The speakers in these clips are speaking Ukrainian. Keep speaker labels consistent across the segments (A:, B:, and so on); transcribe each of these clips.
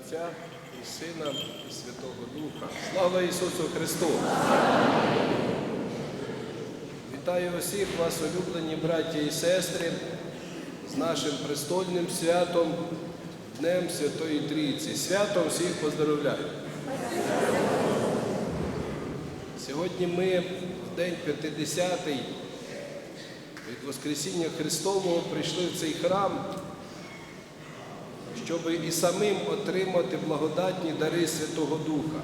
A: Отця і Сина і Святого Духа. Слава Ісусу Христу! Вітаю усіх вас, улюблені браті і сестри, з нашим престольним святом, Днем Святої Трійці. Святом всіх поздоровляю. Сьогодні ми в день 50-й від Воскресіння Христового прийшли в цей храм, щоб і самим отримати благодатні дари Святого Духа.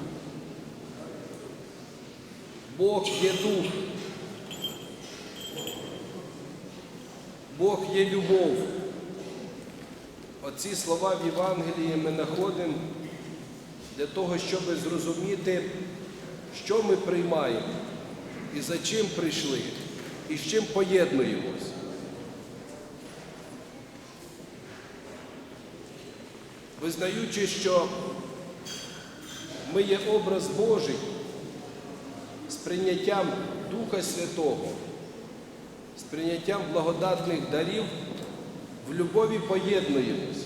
A: Бог є Дух. Бог є любов. Оці слова в Євангелії ми знаходимо для того, щоб зрозуміти, що ми приймаємо і за чим прийшли, і з чим поєднуємось. Визнаючи, що ми є образ Божий з прийняттям Духа Святого, з прийняттям благодатних дарів, в любові поєднуємось.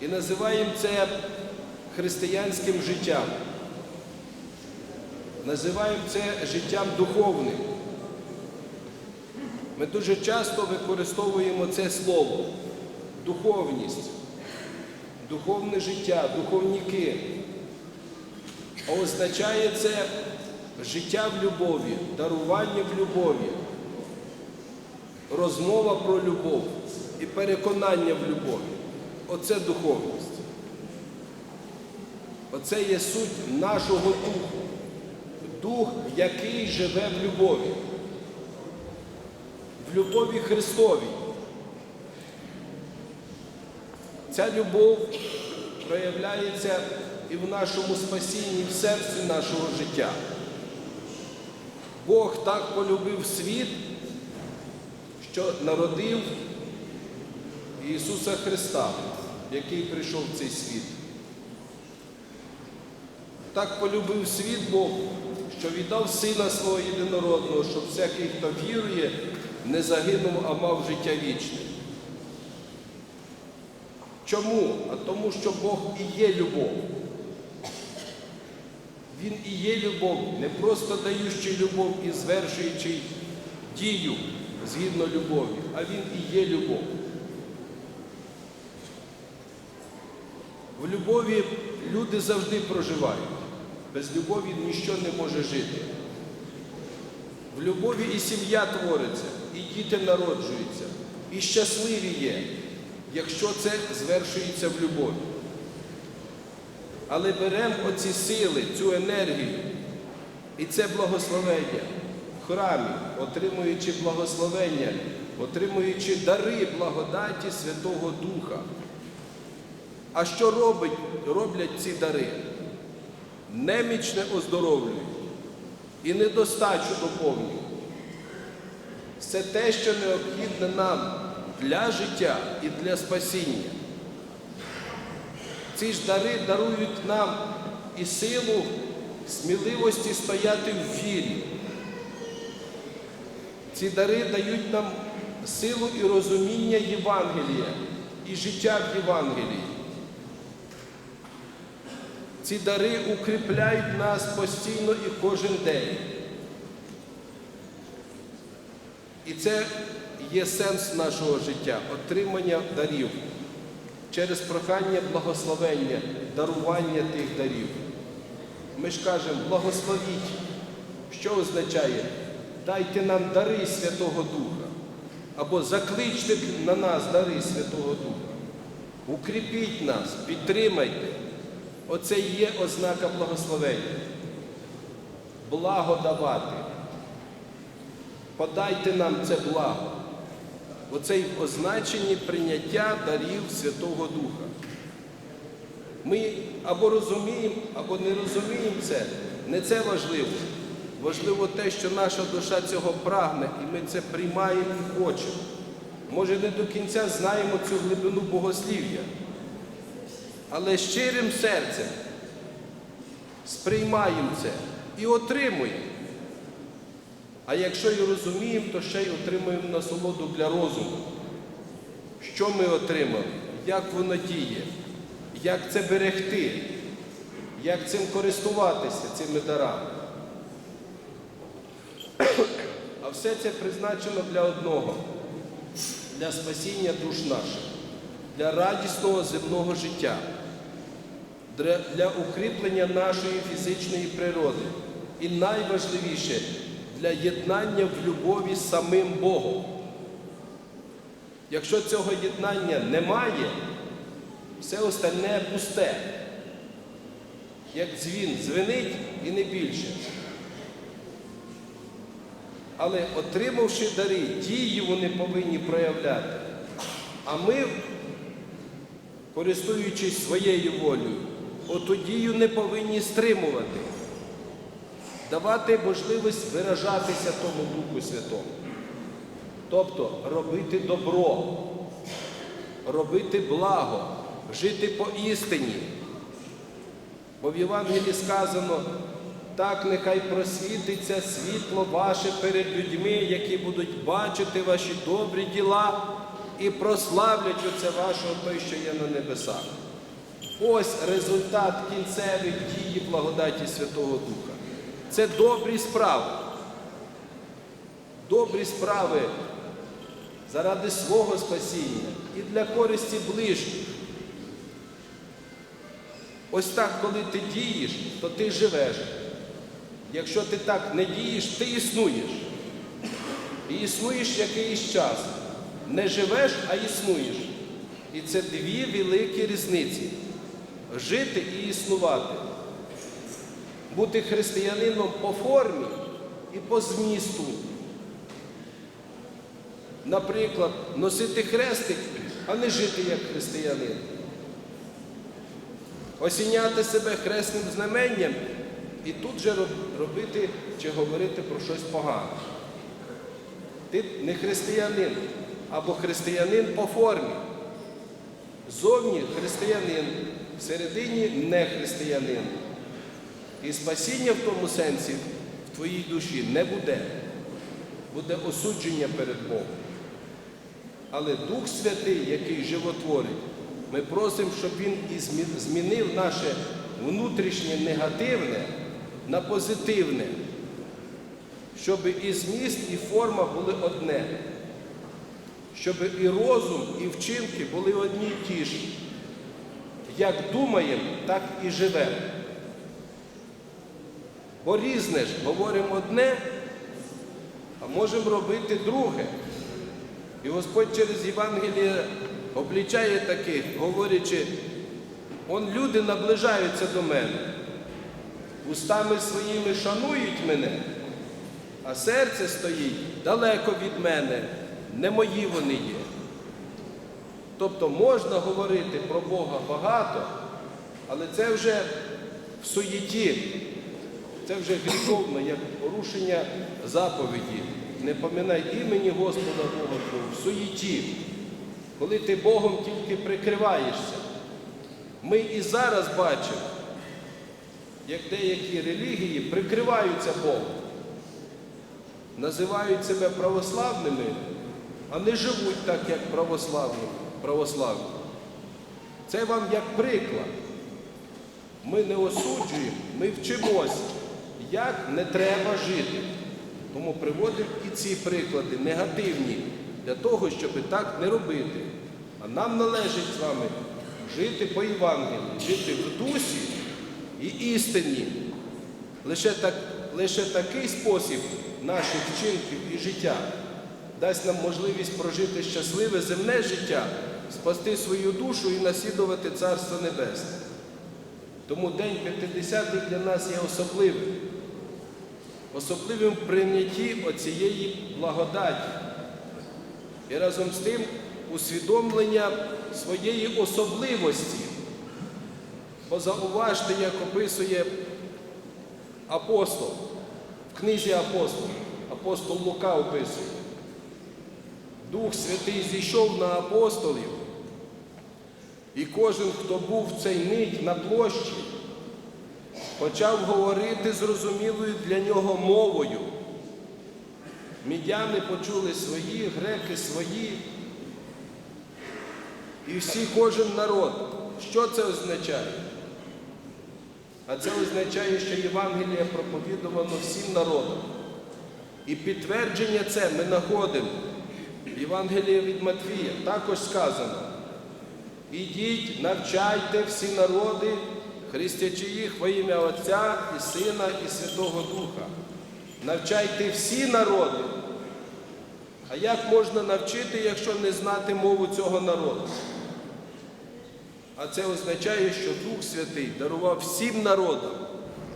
A: І називаємо це християнським життям. Називаємо це життям духовним. Ми дуже часто використовуємо це слово духовність, духовне життя, духовніки. А означає це життя в любові, дарування в любові, розмова про любов і переконання в любові. Оце духовність. Оце є суть нашого духу. Дух, який живе в любові. В любові Христовій. Ця любов проявляється і в нашому спасінні, і в серці нашого життя. Бог так полюбив світ, що народив Ісуса Христа, який прийшов в цей світ. Так полюбив світ Бог, що віддав Сина свого єдинородного, щоб всякий, хто вірує, не загинув, а мав життя вічне. Чому? А тому, що Бог і є любов. Він і є любов, не просто даючий любов і звершуючий дію згідно любові, а Він і є любов. В любові люди завжди проживають. Без любові ніщо не може жити. В любові і сім'я твориться, і діти народжуються, і щасливі є, якщо це звершується в любові. Але беремо оці сили, цю енергію і це благословення в храмі, отримуючи благословення, отримуючи дари благодаті Святого Духа. А що робить, роблять ці дари? Немічне оздоровлюють і недостачу доповнюють. Це те, що необхідне нам для життя і для спасіння. Ці ж дари дарують нам і силу, сміливості стояти в вірі. Ці дари дають нам силу і розуміння Євангелія і життя в Євангелії. Ці дари укріпляють нас постійно і кожен день. І це є сенс нашого життя отримання дарів через прохання благословення, дарування тих дарів. Ми ж кажемо, благословіть. Що означає? Дайте нам дари Святого Духа. Або закличте на нас дари Святого Духа. Укріпіть нас, підтримайте. Оце є ознака благословення. Благо давати. Подайте нам це благо. Оце й означені прийняття дарів Святого Духа. Ми або розуміємо, або не розуміємо це. Не це важливо. Важливо те, що наша душа цього прагне, і ми це приймаємо і хочемо. Може, не до кінця знаємо цю глибину богослів'я, але щирим серцем сприймаємо це і отримуємо. А якщо і розуміємо, то ще й отримуємо насолоду для розуму. Що ми отримали? як воно діє, як це берегти, як цим користуватися цими дарами. А все це призначено для одного, для спасіння душ наших, для радісного земного життя, для, укріплення нашої фізичної природи. І найважливіше для єднання в любові з самим Богом. Якщо цього єднання немає, все остальне пусте. Як дзвін дзвенить і не більше. Але отримавши дари, дії вони повинні проявляти. А ми, користуючись своєю волею, оту дію не повинні стримувати, давати можливість виражатися тому Духу Святому. Тобто робити добро, робити благо, жити по істині. Бо в Євангелії сказано, так нехай просвітиться світло ваше перед людьми, які будуть бачити ваші добрі діла і прославлять оце вашого той, що є на небесах. Ось результат кінцевих дії благодаті Святого Духа. Це добрі справи. Добрі справи заради свого спасіння і для користі ближніх. Ось так, коли ти дієш, то ти живеш. Якщо ти так не дієш, ти існуєш. І існуєш якийсь час. Не живеш, а існуєш. І це дві великі різниці. Жити і існувати. Бути християнином по формі і по змісту. Наприклад, носити хрестик, а не жити як християнин. Осіняти себе хресним знаменням і тут же робити чи говорити про щось погане. Ти не християнин або християнин по формі. Зовні християнин, всередині не християнин. І спасіння в тому сенсі в твоїй душі не буде. Буде осудження перед Богом. Але Дух Святий, який животворить, ми просимо, щоб Він і змінив наше внутрішнє негативне на позитивне, щоб і зміст, і форма були одне, щоб і розум, і вчинки були одні й ті ж. Як думаємо, так і живемо. Бо різне ж говоримо одне, а можемо робити друге. І Господь через Євангеліє облічає таких, говорячи, он люди наближаються до мене, устами своїми шанують мене, а серце стоїть далеко від мене, не мої вони є. Тобто можна говорити про Бога багато, але це вже в суєті, це вже гріховно, як порушення заповіді. Не поминай імені Господа Бога Твого в суєті, коли ти Богом тільки прикриваєшся. Ми і зараз бачимо, як деякі релігії прикриваються Богом, називають себе православними, а не живуть так, як православні. православні. Це вам як приклад. Ми не осуджуємо, ми вчимося, як не треба жити. Тому приводимо і ці приклади негативні для того, щоб так не робити. А нам належить з вами жити по Євангелію, жити в дусі і істині. Лише, так, лише такий спосіб наших вчинків і життя дасть нам можливість прожити щасливе земне життя, спасти свою душу і наслідувати Царство Небесне. Тому День П'ятидесятий для нас є особливим, особливим прийнятті оцієї благодаті. І разом з тим усвідомлення своєї особливості. Бо зауважте, як описує апостол в книзі апостол. Апостол Лука описує. Дух Святий зійшов на апостолів, і кожен, хто був в цей мить на площі, почав говорити зрозумілою для нього мовою. Мідяни почули свої, греки свої. і всі кожен народ. Що це означає? А це означає, що Євангеліє проповідувано всім народам. І підтвердження це ми знаходимо в Євангелії від Матвія. Також сказано. Ідіть, навчайте всі народи, хрестячи їх во ім'я Отця і Сина і Святого Духа. Навчайте всі народи. А як можна навчити, якщо не знати мову цього народу? А це означає, що Дух Святий дарував всім народам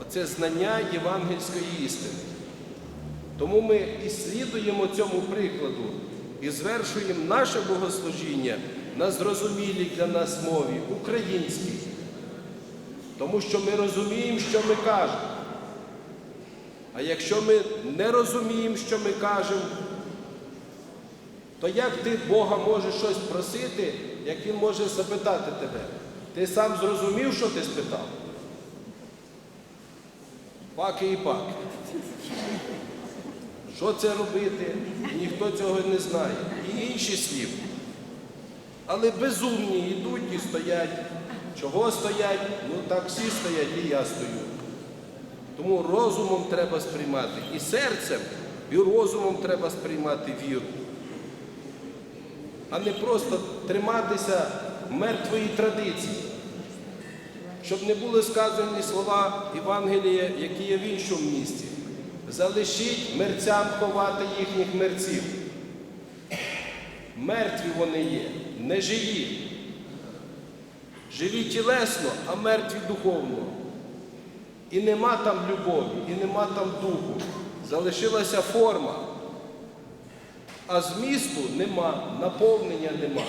A: оце знання євангельської істини. Тому ми і слідуємо цьому прикладу і звершуємо наше богослужіння на зрозумілій для нас мові українській. Тому що ми розуміємо, що ми кажемо. А якщо ми не розуміємо, що ми кажемо, то як ти Бога можеш щось просити, як Він може запитати тебе? Ти сам зрозумів, що ти спитав? Паки і паки. Що це робити? Ніхто цього не знає. І інші слів. Але безумні йдуть і стоять. Чого стоять? Ну так всі стоять, і я стою. Тому розумом треба сприймати. І серцем, і розумом треба сприймати віру. А не просто триматися мертвої традиції. Щоб не були сказані слова Євангелія, які є в іншому місці. Залишіть мерцям ховати їхніх мерців. Мертві вони є, не живі. Живі тілесно, а мертві духовно. І нема там любові, і нема там духу. Залишилася форма. А змісту нема, наповнення нема.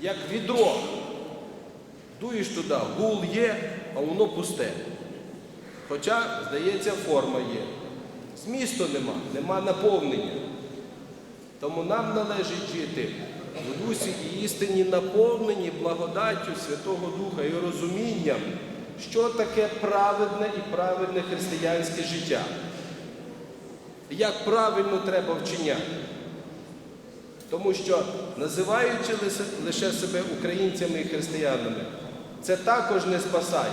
A: Як відро. Дуєш туди, гул є, а воно пусте. Хоча, здається, форма є. Змісту нема, нема наповнення. Тому нам належить жити в дусі і істині наповнені благодаттю Святого Духа і розумінням, що таке праведне і праведне християнське життя. Як правильно треба вчиняти. Тому що, називаючи лише- себе українцями і християнами, це також не спасає.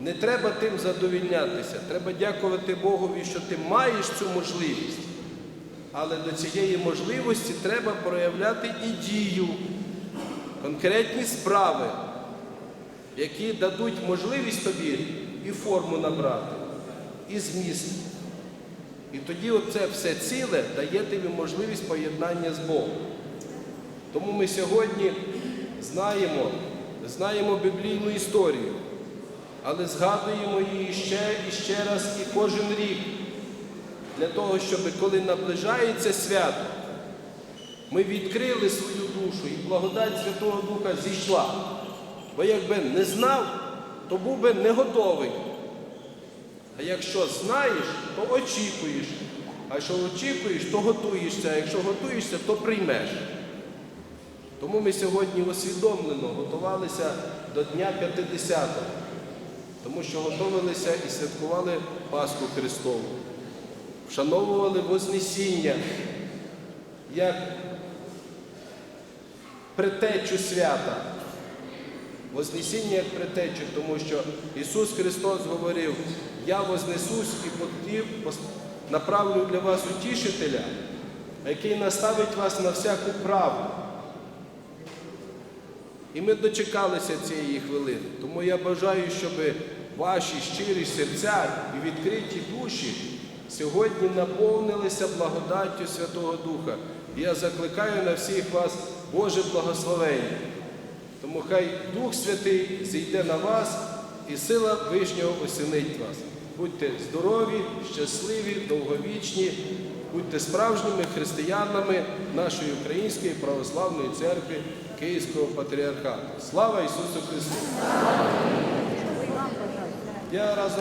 A: Не треба тим задовільнятися. Треба дякувати Богові, що ти маєш цю можливість. Але до цієї можливості треба проявляти і дію, конкретні справи, які дадуть можливість тобі і форму набрати, і зміст. І тоді оце все ціле дає тобі можливість поєднання з Богом. Тому ми сьогодні знаємо, знаємо біблійну історію, але згадуємо її ще і ще раз і кожен рік для того, щоб коли наближається свято, ми відкрили свою душу і благодать Святого Духа зійшла. Бо якби не знав, то був би не готовий. А якщо знаєш, то очікуєш. А якщо очікуєш, то готуєшся. А якщо готуєшся, то приймеш. Тому ми сьогодні усвідомлено готувалися до Дня П'ятидесятого, тому що готувалися і святкували Пасху Христову, вшановували Вознесіння як предтечу свята. Вознесіння як предтечу, тому що Ісус Христос говорив, я вознесусь і потім направлю для вас утішителя, який наставить вас на всяку правду. І ми дочекалися цієї хвилини. Тому я бажаю, щоб ваші щирі серця і відкриті душі сьогодні наповнилися благодаттю Святого Духа. І я закликаю на всіх вас Боже благословення. Тому хай Дух Святий зійде на вас і сила Вишнього осінить вас. Будьте здорові, щасливі, довговічні, будьте справжніми християнами нашої Української православної церкви Київського патріархату. Слава Ісусу Христу! Я разом